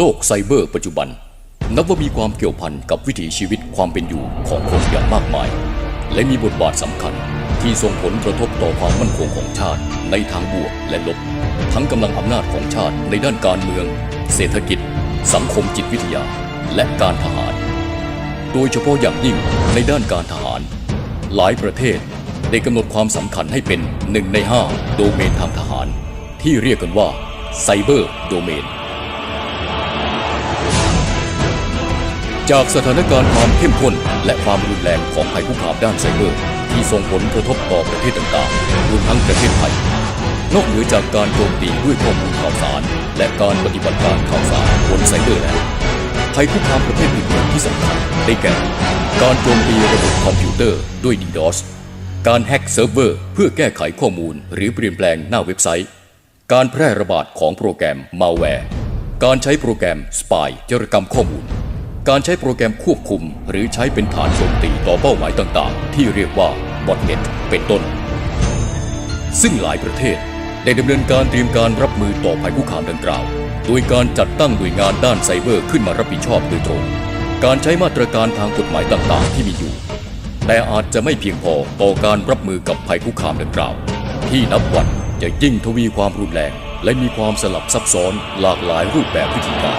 โลกไซเบอร์ปัจจุบัน นับว่ามีความเกี่ยวพันกับวิถีชีวิตความเป็นอยู่ของคนอย่างมากมาย และมีบทบาทสำคัญที่ส่งผลกระทบต่อความมั่นคงของชาติในทางบวกและลบ ทั้งกำลังอำนาจของชาติในด้านการเมือง เศรษฐกิจ สังคมจิตวิทยา และการทหาร โดยเฉพาะอย่างยิ่งในด้านการทหาร หลายประเทศได้กำหนดความสำคัญให้เป็นหนึ่งในห้าโดเมนทางทหาร ที่เรียกกันว่าไซเบอร์โดเมน จากสถานการณ์ความเข้มข้นและความรุนแรงของภัยคุกคามด้านไซเบอร์ ที่ส่งผลกระทบต่อประเทศต่างๆรวมทั้งประเทศไทย นอกเหนือจากการโจมตีด้วยข้อมูลข่าวสาร และการปฏิบัติการข่าวสารบนไซเบอร์แล้วภัยคุกคามประเภทอื่นๆที่สำคัญได้แก่ การโจมตีระบบคอมพิวเตอร์ด้วย DDoS การแฮ็กเซิร์ฟเวอร์เพื่อแก้ไขข้อมูลหรือเปลี่ยนแปลงหน้าเว็บไซต์ การแพร่ระบาดของโปรแกรม malware การใช้โปรแกรม spy จารกรรมข้อมูล การใช้โปรแกรมควบคุม หรือใช้เป็นฐานโจมตีต่อเป้าหมายต่างๆ ที่เรียกว่า botnet เป็นต้น ซึ่งหลายประเทศได้ดำเนินการเตรียมการรับมือต่อภัยคุกคามดังกล่าว โดยการจัดตั้งหน่วยงานด้านไซเบอร์ขึ้นมารับผิดชอบโดยตรง การใช้มาตรการทางกฎหมายต่างๆ ที่มีอยู่ แต่อาจจะไม่เพียงพอต่อการรับมือกับภัยคุกคามดังกล่าว ที่นับวันจะยิ่งทวีความรุนแรง และมีความสลับซับซ้อนหลากหลายรูปแบบวิธีการ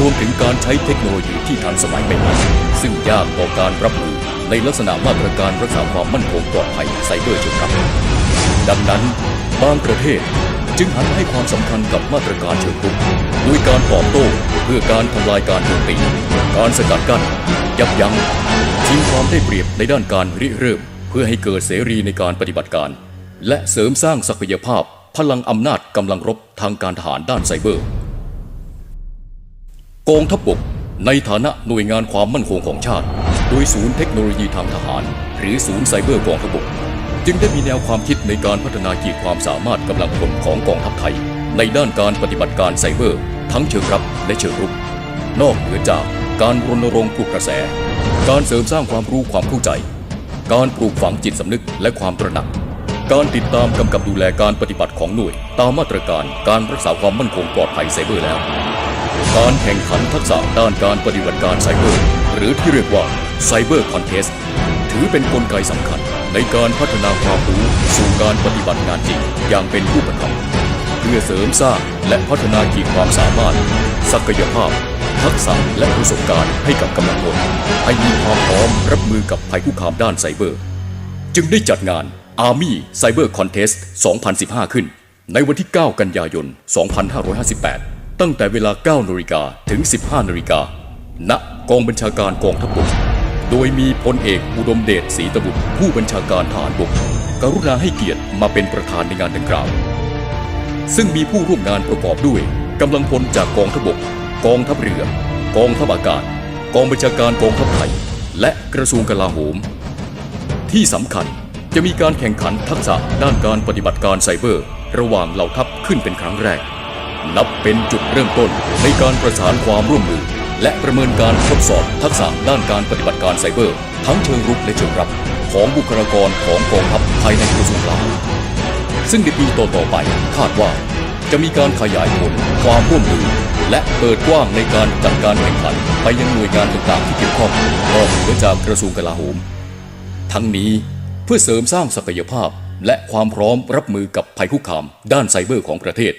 รวมถึงการใช้เทคโนโลยีที่ทันสมัยใหม่ๆซึ่งยากต่อการรับมือในลักษณะมาตรการรักษาความมั่นคงปลอดภัยไซเบอร์เชิงรุกดังนั้นบางประเทศจึงหันให้ความสำคัญกับมาตรการเชิงรุกด้วยการตอบโต้เพื่อการทำลายการโจมตี การสกัดกั้น ยับยั้งทิ้งความได้เปรียบในด้านการริเริ่ม เพื่อให้เกิดเสรีในการปฏิบัติการ และเสริมสร้างศักยภาพ พลังอำนาจกำลังรบทางการทหารด้านไซเบอร์กองทัพบกในฐานะหน่วยงานความมั่นคงของชาติ โดยศูนย์เทคโนโลยีทางทหาร หรือศูนย์ไซเบอร์กองทัพบก จึงได้มีแนวความคิดในการพัฒนาขีดความสามารถกำลังพลของกองทัพไทย ในด้านการปฏิบัติการไซเบอร์ ทั้งเชิงรับและเชิงรุก นอกเหนือจากการรณรงค์ปลุกกระแส การเสริมสร้างความรู้ความเข้าใจ การปลูกฝังจิตสำนึกและความตระหนัก การติดตามกำกับดูแลการปฏิบัติของหน่วย ตามมาตรการการรักษาความมั่นคงปลอดภัยไซเบอร์แล้ว การแข่งขันทักษะด้านการปฏิบัติการไซเบอร์ หรือที่เรียกว่าไซเบอร์คอนเทสถือเป็นนกลไกสำคัญ ในการพัฒนาความรู้สู่การปฏิบัติงานจริงอย่างเป็นรูปธรรมเพื่อเสริมสร้างและพัฒนาขีดความสามารถ ศักยภาพ ทักษะและประสบการณ์ให้กับกำลังพลให้มีความพร้อมรับมือกับภัยคุกคามด้านไซเบอร์ จึงได้จัดงาน Army Cyber Contest 2015 ขึ้น ในวันที่ 9 กันยายน 2558 ตั้งแต่เวลา 9นาฬิกาถึง 15นาฬิกาณกองบัญชาการกองทัพบก โดยมีพลเอกอุดมเดชศรีตบุตร ผู้บัญชาการทหารบก กรุณาให้เกียรติมาเป็นประธานในงานดังกล่าว ซึ่งมีผู้ร่วมงานประกอบด้วยกำลังพลจากกองทัพบก กองทัพเรือ กองทัพอากาศ กองบัญชาการกองทัพไทย และกระทรวงกลาโหม ที่สำคัญ จะมีการแข่งขันทักษะด้านการปฏิบัติการไซเบอร์ ระหว่างเหล่าทัพขึ้นเป็นครั้งแรก นับเป็นจุดเริ่มต้นในการประสานความร่วมมือ และประเมินการทดสอบทักษะด้านการปฏิบัติการไซเบอร์ ทั้งเชิงรุกและเชิงรับ ของบุคลากรของกองทัพภายในกระทรวงกลาโหมซึ่งในปีต่อๆไปคาดว่า จะมีการขยายผลความร่วมมือ และเปิดกว้างในการจัดการแข่งขันไปยังหน่วยงานต่างๆที่เกี่ยวข้องนอกเหนือจากกระทรวงกลาโหม ทั้งนี้ เพื่อเสริมสร้างศักยภาพ และความพร้อมรับมือกับภัยคุกคาม ด้านไซเบอร์ของประเทศ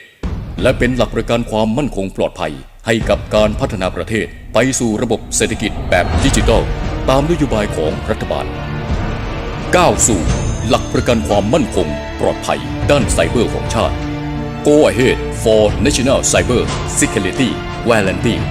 และเป็นหลักประกันความมั่นคงปลอดภัย ให้กับการพัฒนาประเทศ ไปสู่ระบบเศรษฐกิจแบบดิจิทัล ตามนโยบายของรัฐบาลก้าวสู่หลักประกันความมั่นคง ปลอดภัย ด้านไซเบอร์ของชาติ Go ahead for national cyber security guarantee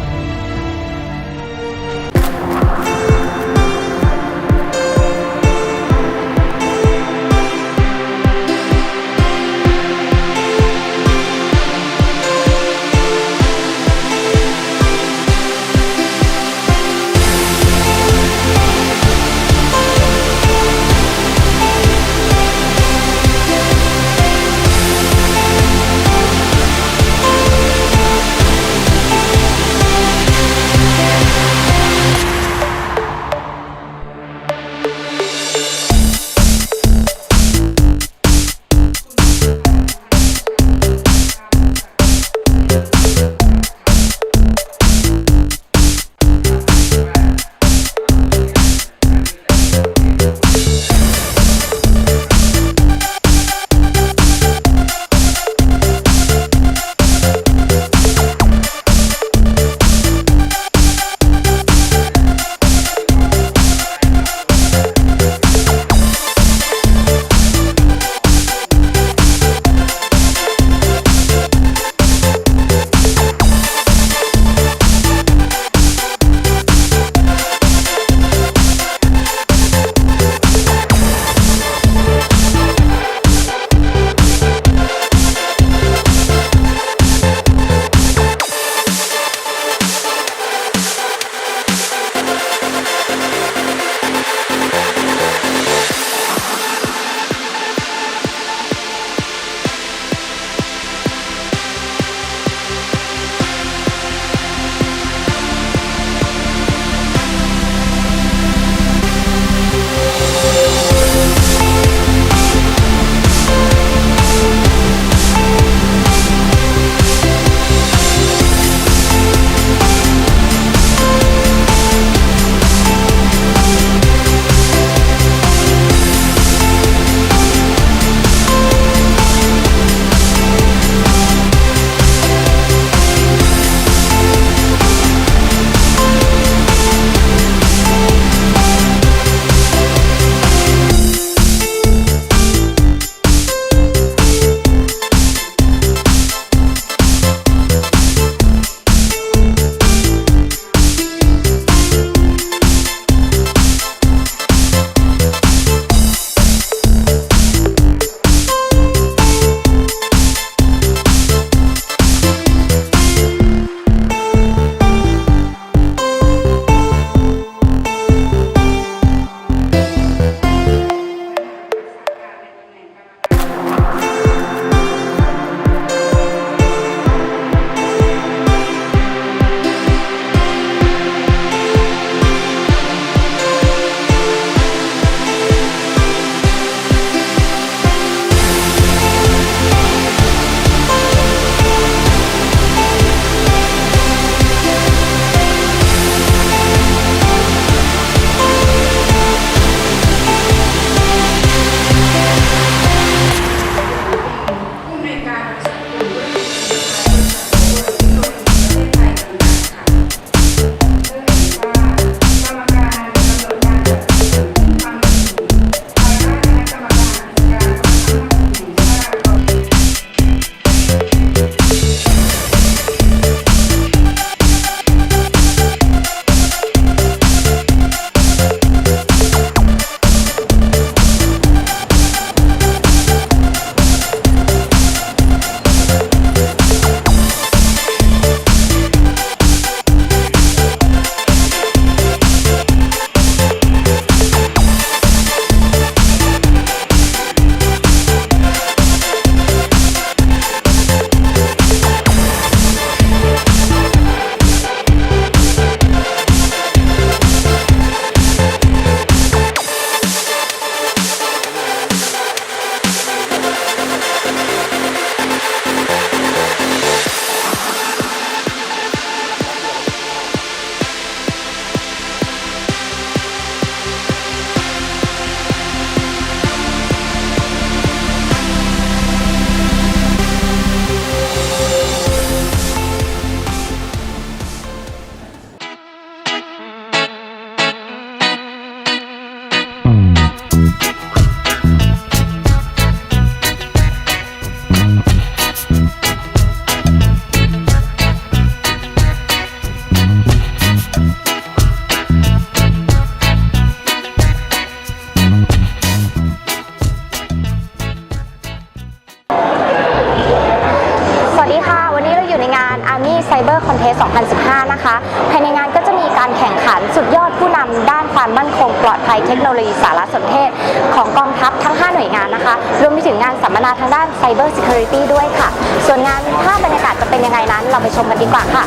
ความมั่นคงปลอดภัยเทคโนโลยีสารสนเทศ ของกองทัพทั้ง 5 หน่วยงานนะคะ รวมไปถึงงานสัมมนาทางด้าน Cyber Security ด้วยค่ะ ส่วนงานภาพบรรยากาศจะเป็นยังไงนั้น เราไปชมกันดีกว่าค่ะ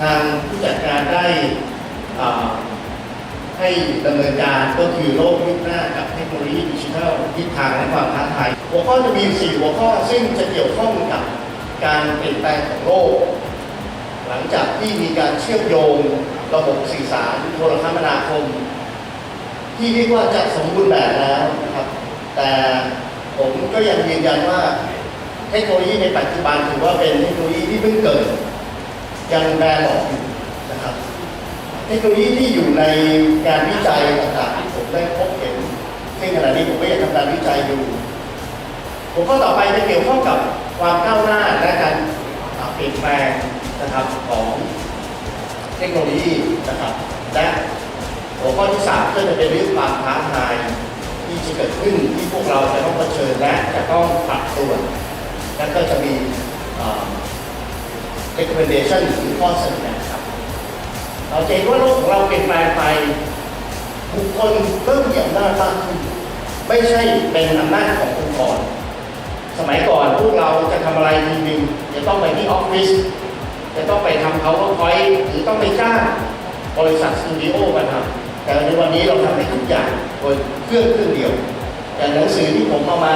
ทางผู้จัดการได้ให้ดำเนินการก็คือโลกยุคหน้ากับเทคโนโลยีดิจิทัลทิศทางและความท้าทายหัวข้อจะมีสี่หัวข้อซึ่งจะเกี่ยวข้องกับการเปลี่ยนแปลงของโลก หลังจากที่มีการเชื่อมโยงระบบสื่อสารโทรคมนาคม ที่เรียกว่าจะสมบูรณ์แบบแล้วนะครับ แต่ผมก็ยังยืนยันว่าเทคโนโลยีในปัจจุบันถือว่าเป็นเทคโนโลยีที่เพิ่งเกิด ยังแบรนออกอยู่นะครับเทคโนโลยีที่อยู่ในการวิจัยต่างๆที่ผมได้พบเห็นซึ่งขณะนี้ผมก็ยังทำการวิจัยอยู่ผมข้อต่อไปจะเกี่ยวข้องกับความก้าวหน้าและการเปลี่ยนแปลงนะครับของเทคโนโลยีนะครับและหัวข้อที่สามก็จะเป็นเรื่องความท้าทายที่จะเกิดขึ้นที่พวกเราจะต้องเผชิญและจะต้องปรับตัว และก็จะมี recommendation หรือข้อเสนอแนะครับ เราจะเห็นว่าโลกของเราเปลี่ยนแปลงไป บุคคลเริ่มมีอำนาจมากขึ้น ไม่ใช่เป็นอำนาจขององค์กร สมัยก่อนพวกเราจะทำอะไรทีนึงจะต้องไปที่ออฟฟิศ จะต้องไปทำ powerpoint หรือต้องไปจ้างบริษัทสตูดิโอมาทำแต่ในวันนี้เราทำได้ทุกอย่างบนเครื่องเครื่องเดียวอย่างหนังสือที่ผมเอามา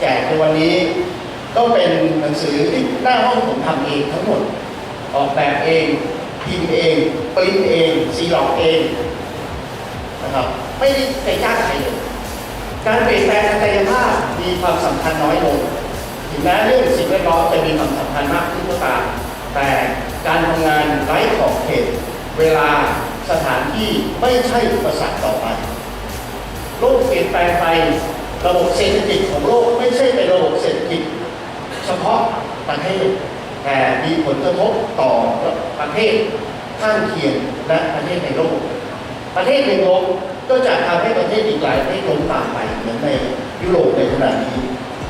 แจกในวันนี้ ก็เป็นหนังสือที่หน้าห้องผมทำเองทั้งหมด ออกแบบเองพิมพ์เองปริ้นเองซีล็อกเองนะครับไม่ได้ไปจ้างใครเลยการเปลี่ยนแปลงทางกายภาพมีความสำคัญน้อยลงถึงแม้เรื่องสิ่งแวดล้อมจะมีความสำคัญมากขึ้นก็ตามแต่การทำงานไร้ขอบเขตเวลาสถานที่ไม่ใช่อุปสรรคต่อไป โลกเปลี่ยนแปลงไประบบเศรษฐกิจของโลกไม่ใช่เป็นระบบเศรษฐกิจ เฉพาะประเทศ แต่มีผลกระทบต่อประเทศข้างเคียงและประเทศในโลก ประเทศหนึ่งล้มก็จะทำให้ประเทศอีกหลายประเทศล้มตามไปเหมือนในยุโรปในขณะนี้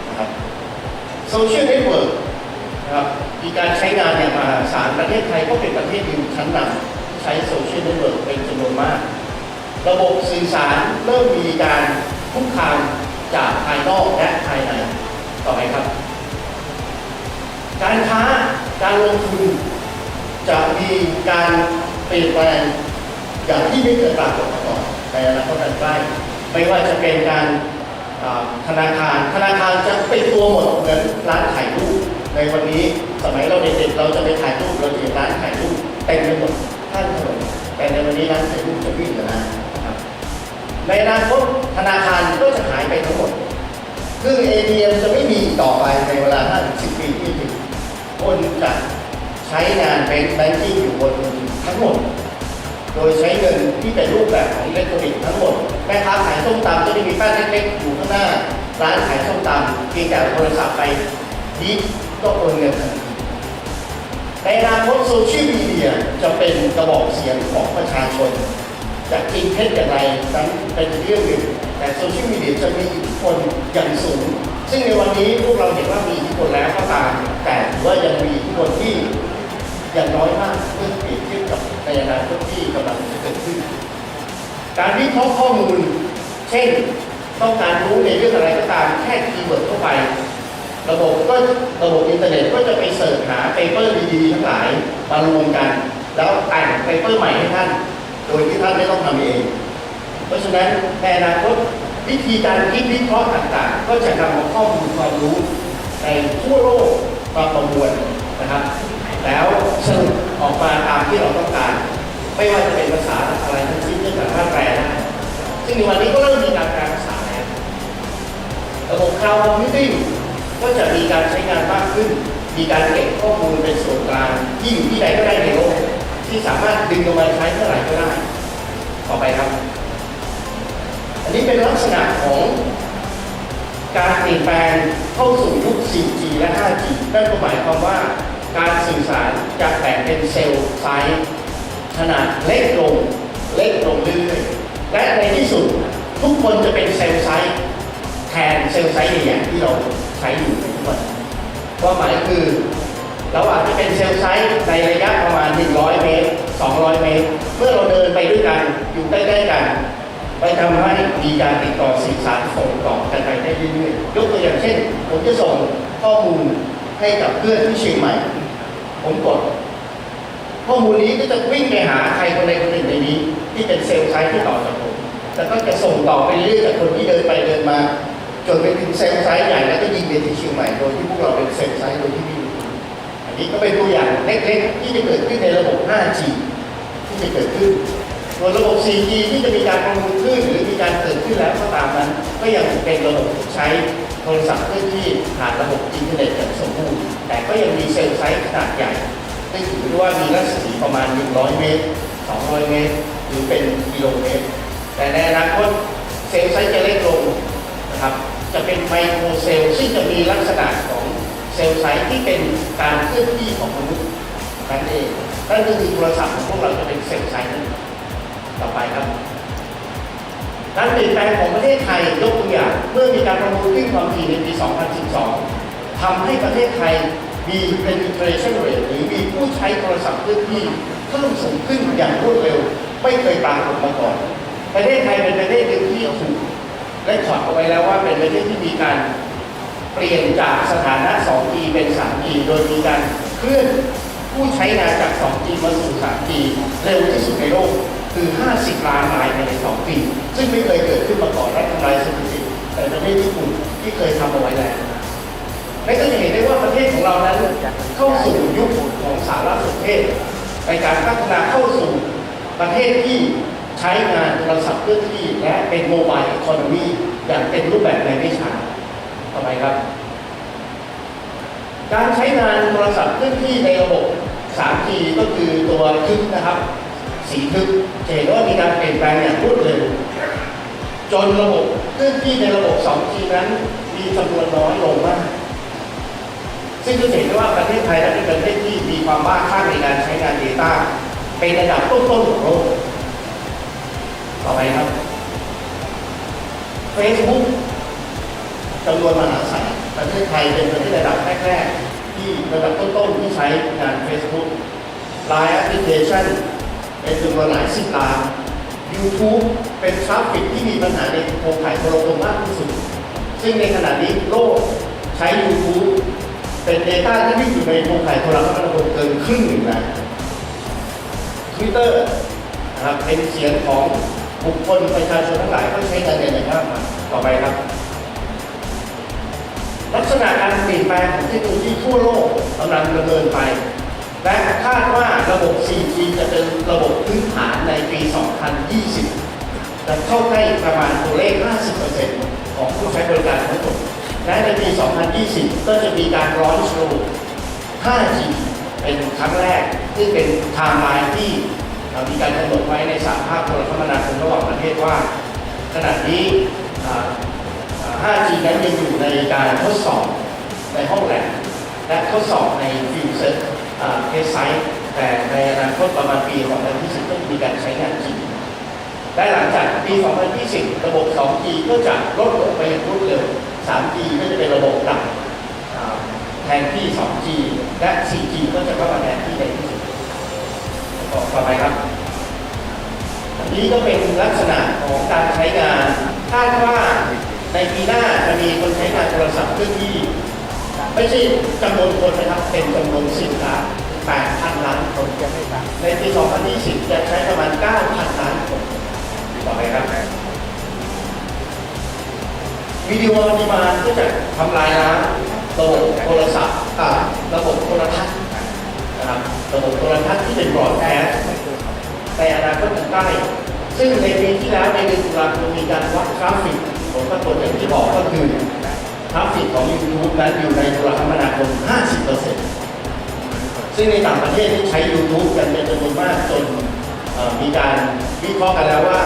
นะครับโซเชียลเน็ตเวิร์กนะครับมีการใช้งานอย่างมหาศาลประเทศไทยก็เป็นประเทศหนึ่งชั้นนำใช้โซเชียลเน็ตเวิร์กเป็นจำนวนมาก ระบบสื่อสารเริ่มมีการคุกคามจากภายนอกและภายในต่อไปครับ การค้าการลงทุนจะมีการเปลี่ยนแปลงอย่างที่ไม่เคยปรากฏมาก่อนในอนาคตอันใกล้ไม่ว่าจะเป็นการธนาคารธนาคารจะปิดตัวหมดเหมือนร้านถ่ายรูปในวันนี้สมัยเราเด็กๆเราจะไปถ่ายรูปเราจะเห็นร้านถ่ายรูปเต็มไปหมดข้างถนนแต่ในวันนี้ร้านถ่ายรูปจะวิ่งกันนะครับในอนาคตธนาคารก็จะหายไปทั้งหมดซึ่ง ATM จะไม่มีต่อไปในเวลา50ปีที่ถึง คนจะใช้งานเป็นแบงกิ้งอยู่บนทั้งหมด โดยใช้เงินที่เป็นรูปแบบของอิเล็กทรอนิกส์ทั้งหมดแม่ค้าขายส้มตำจะได้มีแป้นเล็กๆอยู่ข้างหน้า ร้านขายส้มตำเพียงแต่โทรศัพท์ไปยิบก็โอนเงินทันทีในอนาคตโซเชียลมีเดียจะเป็นกระบอกเสียงของประชาชน จะจริงเท็จอย่างไรนั้นเป็นเรื่องหนึ่งแต่โซเชียลมีเดียจะมีอิทธิพลอย่างสูง ซึ่งในวันนี้พวกเราเห็นว่ามีอิทธิพลแล้วก็ตาม แต่ว่ายังมีอิทธิพลที่ยังน้อยมากเมื่อเปรียบเทียบกับในอนาคตที่กำลังจะเกิดขึ้น การวิเคราะห์ข้อมูล เช่นต้องการรู้ในเรื่องอะไรก็ตามแค่คีย์เวิร์ดเข้าไประบบก็ระบบอินเทอร์เน็ตก็จะไปเสิร์ชหาเปเปอร์ดีๆทั้งหลายมารวมกัน แล้วแต่งเปเปอร์ใหม่ให้ท่าน โดยที่ท่านไม่ต้องทำเอง เพราะฉะนั้นในอนาคต วิธีการคิดวิเคราะห์ต่างๆ ก็จะนำเอาข้อมูลความรู้ในทั่วโลกมาประมวลนะครับ แล้วสรุปออกมาตามที่เราต้องการ ไม่ว่าจะเป็นภาษาอะไรทั้งสิ้นเนื่องจากว่าแปลได้ซึ่งในวันนี้ก็เริ่มมีการแปลภาษาแล้วระบบ Cloud Computing ก็จะมีการใช้งานมากขึ้น มีการเก็บข้อมูลเป็นส่วนกลางที่อยู่ที่ใดก็ได้ในโลกที่สามารถดึงลงมาใช้เมื่อไหร่ก็ได้ ต่อไปครับ อันนี้เป็นลักษณะของการเปลี่ยนแปลงเข้าสู่ยุค 4G และ 5G นั่นก็หมายความว่าการสื่อสารจะแบ่งเป็นเซลล์ไซส์ขนาดเล็กลงเล็กลงเรื่อยๆและในที่สุดทุกคนจะเป็นเซลล์ไซส์แทนเซลล์ไซส์ใหญ่ๆที่เราใช้อยู่ในทุกวันความหมายคือเราอาจจะเป็นเซลล์ไซส์ในระยะประมาณ 100 เมตร 200 เมตร เมื่อเราเดินไปด้วยกันอยู่ใกล้ๆกัน ไปทำให้มีการติดต่อสื่อสารส่งต่อกันไปได้เรื่อยๆยกตัวอย่างเช่น ผมจะส่งข้อมูลให้กับเพื่อนที่เชียงใหม่ ผมกด ข้อมูลนี้ก็จะวิ่งไปหาใครคนใดคนหนึ่งในนี้ ที่เป็นเซลล์ไซต์ที่ต่อจากผมแล้วก็จะส่งต่อไปเรื่อยจากคนที่เดินไปเดินมา จนไปถึงเซลล์ไซต์ใหญ่แล้วก็ยิงไปที่เชียงใหม่โดยที่พวกเราเป็นเซลล์ไซต์โดยที่ไม่รู้อันนี้ก็เป็นตัวอย่างเล็กๆที่จะเกิดขึ้นในระบบ 5G ที่จะเกิดขึ้น ส่วนระบบ 4G ที่จะมีการประมูลขึ้นหรือมีการเกิดขึ้นแล้วก็ตามนั้น ก็ยังเป็นระบบใช้โทรศัพท์เคลื่อนที่ผ่านระบบอินเทอร์เน็ตอย่างสมบูรณ์แต่ก็ยังมีเซลล์ไซส์ขนาดใหญ่ซึ่ถือว่ามีรัศมีประมาณ 100 เมตร 200 เมตร หรือเป็นกิโลเมตร แต่ในอนาคตเซลล์ไซส์จะเล็กลงนะครับจะเป็นไมโครเซลล์ซึ่งจะมีลักษณะของเซลล์ไซส์ที่เป็นการเคลื่อนที่ของมนุษย์นั่นเองนั่นคือโทรศัพท์ของพวกเราจะเป็นเซลล์ไซส์นั่นเอง ต่อไปครับ การเปลี่ยนแปลงของประเทศไทยยกตัวอย่าง เมื่อมีการประมูลขึ้นความถี่ในปี 2012 ทำให้ประเทศไทยมี penetration rate หรือมีผู้ใช้โทรศัพท์เคลื่อนที่เพิ่มสูงขึ้นอย่างรวดเร็ว ไม่เคยปรากฏมาก่อน ประเทศไทยเป็นประเทศหนึ่งที่ถูกและขอดเอาไว้แล้วว่าเป็นประเทศที่มีการเปลี่ยนจากสถานะ 2G เป็น 3G โดยมีการเคลื่อนผู้ใช้งานจาก 2G มาสู่ 3G เร็วที่สุดในโลก คือ 50 ล้านรายภายใน 2 ปี ซึ่งไม่เคยเกิดขึ้นมาก่อนและทำลายสถิติแต่ประเทศญี่ปุ่นที่เคยทำเอาไว้แล้วและก็จะเห็นได้ว่าประเทศของเรานั้นเข้าสู่ยุคของสารสนเทศในการพัฒนาเข้าสู่ประเทศที่ใช้งานโทรศัพท์เคลื่อนที่และเป็นโมบายอีโคโนมีอย่างเป็นรูปแบบในไม่ช้าต่อไปครับ การใช้งานโทรศัพท์เคลื่อนที่ในระบบ 3G ก็คือตัวทึบนะครับ สีทึบเห็นว่ามีการเปลี่ยนแปลงอย่างรวดเร็วจนระบบเคลื่อนที่ในระบบ 2G นั้นมีจำนวนน้อยลงมาก ซึ่งจะเห็นได้ว่าประเทศไทยนั้นเป็นประเทศที่มีความบ้าคลั่งในการใช้งาน Data เป็นระดับต้นๆของโลก ต่อไปครับ Facebook จำนวนมหาศาลประเทศไทยเป็นประเทศระดับแรกๆที่ระดับต้นๆที่ใช้งาน Facebook Line Application เป็นจำนวนหลายสิบล้าน YouTube เป็นทราฟฟิกที่มีปัญหาในโครงข่ายโทรคมมากที่สุด ซึ่งในขณะนี้โลกใช้ YouTube เป็น Data ที่วิ่งอยู่ในโครงข่ายโทรคมนาคมเกินครึ่งหนึ่งแล้ว Twitter นะครับเป็นเสียงของบุคคลประชาชนทั้งหลายก็ใช้กันอย่างมากมาต่อไปครับ ลักษณะการเปลี่ยนแปลงของเทคโนโลยีทั่วโลกกำลังดำเนินไป และคาดว่าระบบ 4G จะเป็นระบบพื้นฐานในปี 2020 จะเข้าใกล้ประมาณตัวเลข 50%ของผู้ใช้บริการทั้งหมด และในปี 2020 ก็จะมีการร้อนระบบ 5G เป็นครั้งแรกซึ่งเป็นไทม์ไลน์ที่มีการกำหนดไว้ในสาภาพโทรคมนาคมระหว่างประเทศว่า ขณะนี้ 5G นั้นยังอยู่ในการทดสอบในห้องแลบและทดสอบในฟิวเซอร์ เทสไซต์แต่ในอนาคตประมาณปี 2020ก็จะมีการใช้งานจริงและหลังจากปี 2020 ระบบ 2G ก็จะลดลงไปอย่างรวดเร็ว 3G ก็จะเป็นระบบต่ำอ่าแทนที่ 2G และ 4G ก็จะเข้ามาแทนที่ในที่สุดต่อไปครับ อันนี้ก็เป็นลักษณะของการใช้งานคาดว่าในปีหน้าจะมีคนใช้งานโทรศัพท์เคลื่อนที่ ไม่ใช่จำนวนคนนะครับ เป็นจำนวนสิบล้านแปดพันล้านคนในปี 2020 จะใช้ประมาณ 9,000 ล้านคนต่อไปครับวิดีโอออนดีมานด์ก็จะทำลายล้างระบบโทรศัพท์อ่าระบบโทรทัศน์นะครับระบบโทรทัศน์ที่เป็นบรอดแคสต์ในอนาคตอันใกล้ซึ่งในปีที่แล้วในเดือนตุลาคมมีการวัดทราฟฟิกผลปรากฏอย่างที่บอกก็คือ ทราฟฟิกของ YouTube นั้นอยู่ในโทรคมนาคม 50%ซึ่งในต่างประเทศที่ใช้ YouTube กันเป็นจำนวนมากจนมีการวิเคราะห์กันแล้วว่า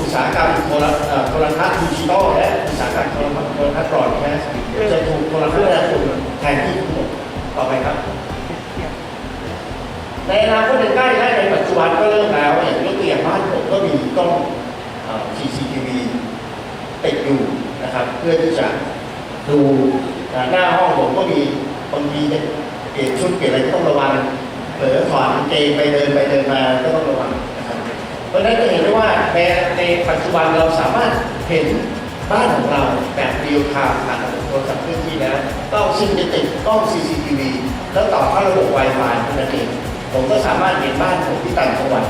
อุตสาหกรรมโทรโทรทัศน์ดิจิตอลและอุตสาหกรรมโทรทัศน์โทรทัศน์บรอดแคสต์จะถูกโทรคมนาคมแทนที่ทั้งหมดต่อไปครับ ในอนาคตใกล้และในปัจจุบันก็เริ่มแล้วอย่างยกตัวอย่างบ้านผมก็มีกล้อง CCTV ติดอยู่นะครับเพื่อที่จะ ดูหน้าห้องผมก็มีบางทีเนี่ยเปลี่ยนชุดเปลี่ยนอะไรก็ต้องระวังเผลอถอดเกงไปเดินไปเดินมาก็ต้องระวังนะครับเพราะฉะนั้นจะเห็นได้ว่าในในปัจจุบันเราสามารถเห็นบ้านของเราแบบเรียลไทม์ผ่านระบบโทรศัพท์เคลื่อนที่แล้วต้องซิงจะติดกล้อง CCTV แล้วต่อเข้าระบบ Wi-Fi เท่านั้นเองผมก็สามารถเห็นบ้านผมที่ต่างจังหวัด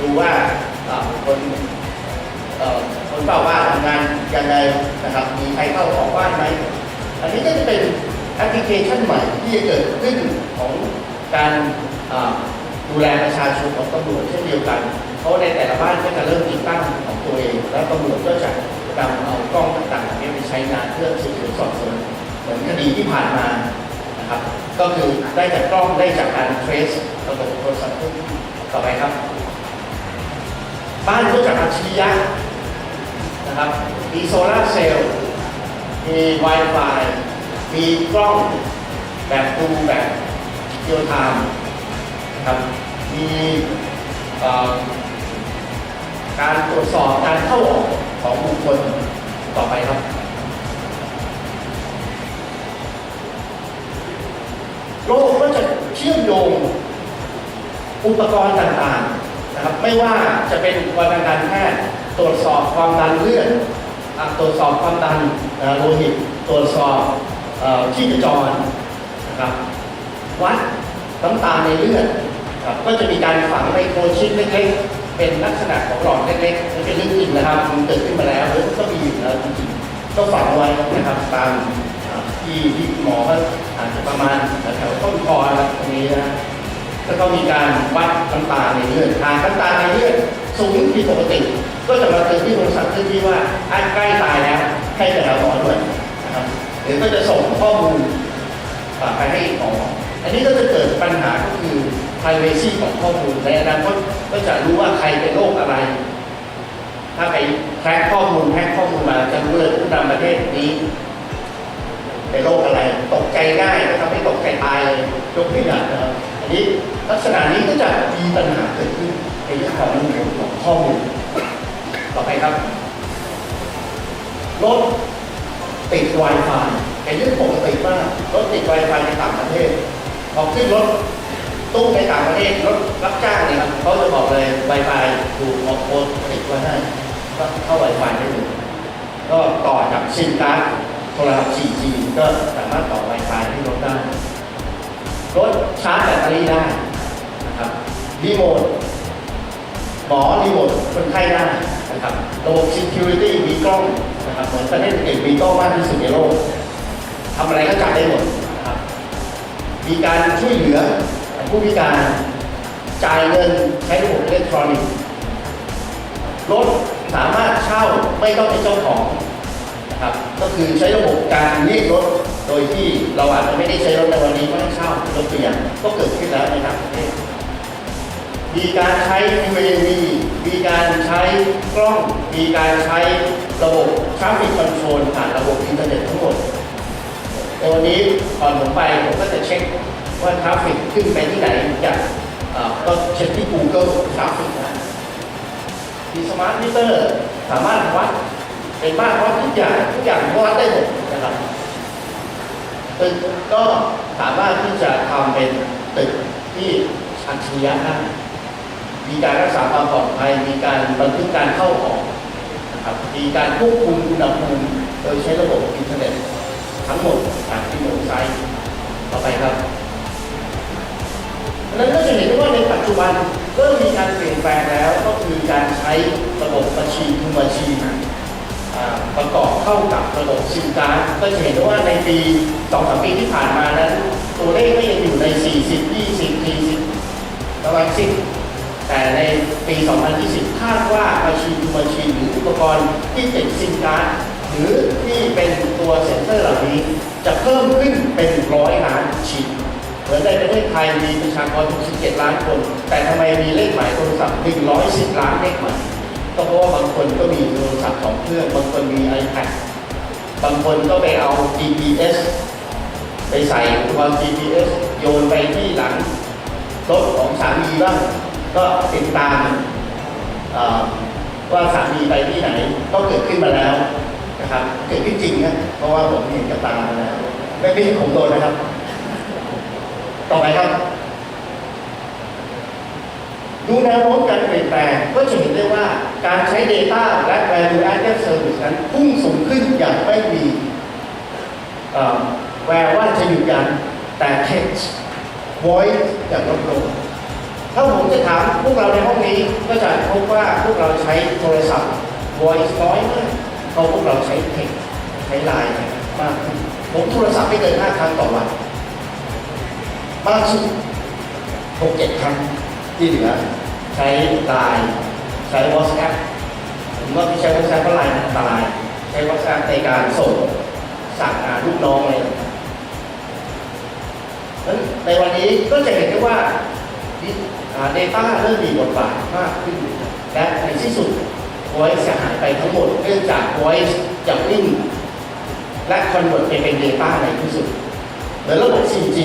ดูว่าเอ่อคน เอ่อคนเฝ้าบ้านทำงานยังไงนะครับมีใครเข้าออกบ้านไหมอันนี้ก็จะเป็นแอปพลิเคชันใหม่ที่จะเกิดขึ้นของการดูแลประชาชนของตำรวจเช่นเดียวกัน เพราะในแต่ละบ้านก็จะเริ่มติดตั้งของตัวเอง แล้วตำรวจก็จะนำเอากล้องต่างๆนี้ไปใช้งานเพื่อสืบสวนสอบสวนเหมือนคดีที่ผ่านมานะครับ ก็คือได้จากกล้องได้จากการเทรสระบบโทรศัพท์ต่อไปครับ บ้านก็จะอัจฉริยะ นะครับ มีโซลาร์เซลล์ มี Wi-Fi มีกล้องแบบดูแบบเรียลไทม์นะครับ มีการตรวจสอบการเข้าออกของบุคคลต่อไปครับโลกก็จะเชื่อมโยงอุปกรณ์ต่างๆนะครับ ไม่ว่าจะเป็นอุปกรณ์ทางการแพทย์ ตรวจสอบความดันเลือดตรวจสอบความดันโลหิต ตรวจสอบเอ่จรนะครับวัดน้ำตาลในเลือดครับก็จะมีการฝังไมโครชิปเล็กๆเป็นลักษณะของหลอดเล็กๆนี่เป็นเรื่องจริงนะครับมันเกิดขึ้นมาแล้วก็มีอยู่แล้วจริงๆก็ฝังไว้นะครับตามที่ที่หมอก็อาจจะประมาณแถวต้นคอนะครับตรงนี้นะแล้วก็มีการวัดน้ำตาลในเลือดหากน้ำตาลในเลือดสูงผิดปกติ ก็จะมาเตือนที่บริษัทเคลื่อนที่ว่าอะใกล้ตายแล้วให้ไปหาหมอด้วยนะครับหรือก็จะส่งข้อมูลฝากไปให้หมออันนี้ก็จะเกิดปัญหาก็คือ privacy ของข้อมูลในอนาคตก็จะรู้ว่าใครเป็นโรคอะไร ถ้าไปแทร็กข้อมูลแทร็กข้อมูลมาจะรู้เลยผู้นำประเทศนี้เป็นโรคอะไรตกใจง่ายก็ทำให้ตกใจตายเลยยกตัวอย่างนะครับอันนี้ลักษณะนี้ก็จะมีปัญหาเกิดขึ้นในเรื่องของข้อมูล ต่อไปครับ รถติด Wi-Fi เป็นเรื่องปกติมาก รถติด Wi-Fi ในต่างประเทศพอขึ้นรถตู้ในต่างประเทศรถรับจ้างเนี่ยเขาจะบอกเลย Wi-Fi ถูกออกโค้ดติดไว้ให้ก็เข้า Wi-Fi ได้เลยก็ต่อจากซิมการ์ดโทรศัพท์ 4G ก็สามารถต่อ Wi-Fi ที่รถได้ รถชาร์จแบตเตอรี่ได้นะครับรีโมทหมอรีโมทคนไข้ได้ นะครับระบบ security มีกล้องนะครับเหมือนประเทศอื่นมีกล้องมากที่สุดในโลกทำอะไรก็จับได้หมดนะครับมีการช่วยเหลือผู้พิการจ่ายเงินใช้ระบบอิเล็กทรอนิกส์รถสามารถเช่าไม่ต้องเป็นเจ้าของนะครับก็คือใช้ระบบการเรียกรถโดยที่เราอาจจะไม่ได้ใช้รถในวันนี้ก็ให้เช่ายกตัวอย่างก็เกิดขึ้นแล้วในต่างประเทศมีการใช้ UAV มีการใช้กล้อง มีการใช้ระบบ traffic control ผ่านระบบอินเทอร์เน็ตทั้งหมดในวันนี้ก่อนผมไปผมก็จะเช็คว่าทราฟฟิกขึ้นไปที่ไหนจากเอ่อก็เช็คที่ Google ทราฟฟิกนะมีสมาร์ทมิเตอร์สามารถวัดเป็นบ้านวัดทุกอย่างทุกอย่างวัดได้หมดนะครับตึกก็สามารถที่จะทำเป็นตึกที่อัจฉริยะได้ มีการรักษาความปลอดภัย มีการบันทึกการเข้าออกนะครับมีการควบคุมอุณหภูมิโดยใช้ระบบอินเทอร์เน็ต ทั้งหมดจากที่หมดไซต์ต่อไปครับดังนั้นก็จะเห็นได้ว่าในปัจจุบันเริ่มมีการเปลี่ยนแปลงแล้วก็คือการใช้ระบบบัญชีทูบัญชีประกอบเข้ากับระบบซิมการ์ดก็จะเห็นได้ว่าในปี2-3ปีที่ผ่านมานั้น ตัวเลขก็ยังอยู่ใน 40 20 40ประมาณ10 แต่ในปี 2020 คาดว่าบัญชีทูบัญชีหรืออุปกรณ์ที่ติดซิมการ์ดหรือที่เป็นตัวเซ็นเซอร์เหล่านี้ จะเพิ่มขึ้นเป็นร้อยล้านชิ้นเหมือนในประเทศไทยมีประชากร 67 ล้านคน แต่ทำไมมีเลขหมายโทรศัพท์ 110 ล้านเลขหมายก็เพราะว่าบางคนก็มีโทรศัพท์สองเครื่อง บางคนมี iPad บางคนก็ไปเอา GPS ไปใส่อุปกรณ์ GPS โยนไปที่หลังรถของสามีบ้าง ก็ติดตามว่าสามีไปที่ไหนก็เกิดขึ้นมาแล้วนะครับ เกิดขึ้นจริงนะเพราะว่าผมเห็นกับตามาแล้วไม่ไม่ใช่ผมโดนนะครับ ต่อไปครับ ดูแนวโน้มการเปลี่ยนแปลงก็จะเห็นได้ว่าการใช้ Data และ Value Added Service นั้นพุ่งสูงขึ้นอย่างไม่มีแววว่าจะหยุดยันแต่ Text Voice จะลดลง ถ้าผมจะถามพวกเราในห้องนี้ก็จะพบว่าพวกเราใช้โทรศัพท์ voice น้อยมากเพราะพวกเราใช้เทคใช้ไลน์มากขึ้นผมโทรศัพท์ไม่เกิน5ครั้งต่อวันมากสุด6 7ครั้งที่เหลือใช้ไลน์ใช้ WhatsApp ผมว่าที่ใช้ WhatsApp เพราะไลน์มันอันตรายใช้ WhatsApp ในการส่งสั่งงานลูกน้องอะไรต่างๆนั้นในวันนี้ก็จะเห็นได้ว่า เดต้าเริ่มมีบทบาทมากขึ้นและในที่สุด voice จะหายไปทั้งหมดเนื่องจาก voice จะวิ่งและคอนเวิร์ตไปเป็น data ในที่สุดเหมือนระบบ 4G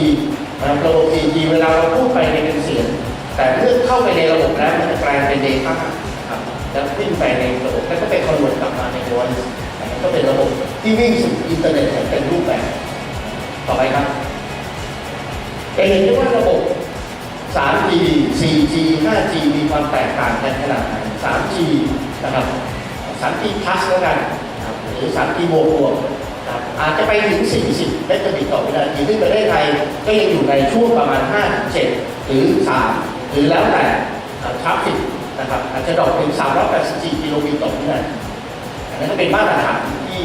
ระบบ 4G เวลาเราพูดไปในเป็นเสียง แต่เมื่อเข้าไปในระบบแล้วมันจะแปลงเป็น data ครับแล้ววิ่งไปในระบบแล้วก็ไปคอนเวิร์ตกลับมาใน voice อันนี้ก็เป็นระบบที่วิ่งสู่อินเทอร์เน็ตเต็มรูปแบบ ต่อไปครับจะเห็นได้ว่าระบบ 3G 4G 5G มีความแตกต่างกันขนาดไหน 3G นะครับ 3G plus แล้วกันหรือ 3G บวกบวกนะครับอาจจะไปถึง 40เมกะบิตต่อวินาทีซึ่งประเทศไทยก็ยังอยู่ในช่วงประมาณ 5 7 หรือ 3 หรือแล้วแต่ทราฟฟิกนะครับอาจจะดรอปถึง 384 กิโลบิตรต่อวินาทีอันนั้นก็เป็นมาตรฐานที่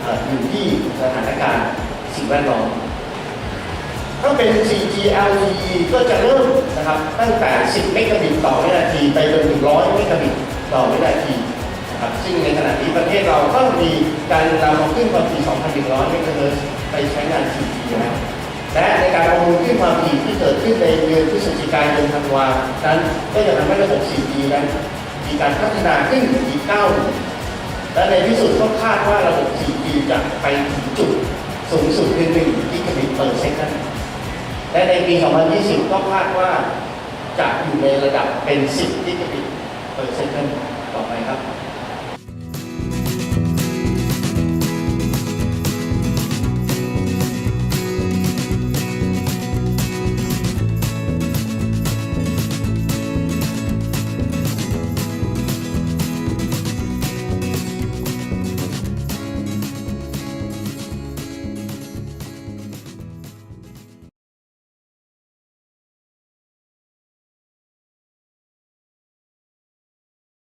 เอ่ออยู่ที่สถานการณ์สิ่งแวดล้อม ถ้าเป็น 4G LTE ก็จะเริ่มนะครับตั้งแต่ 10 เมกะบิตต่อวินาทีไปจนถึง 100 เมกะบิตต่อวินาทีนะครับซึ่งในขณะนี้ประเทศเราก็มีการนำเอาขึ้นความถี่ 2,100 เมกะเฮิรตซ์ไปใช้งาน 4G แล้วและในการประมูลขึ้นความถี่ที่เกิดขึ้นในเดือนพฤศจิกายนธันวานั้นก็จะทำให้ระบบ 4G นั้นมีการพัฒนาขึ้นอีกก้าวหนึ่งและในที่สุดก็คาดว่าระบบ 4G จะไปถึงจุดสูงสุดคือ1กิกะบิตเปอเซกัน และในปี 2020 ก็คาดว่าจะอยู่ในระดับเป็น 10กิกะบิตเปอร์เซ็นต์ต่อรับ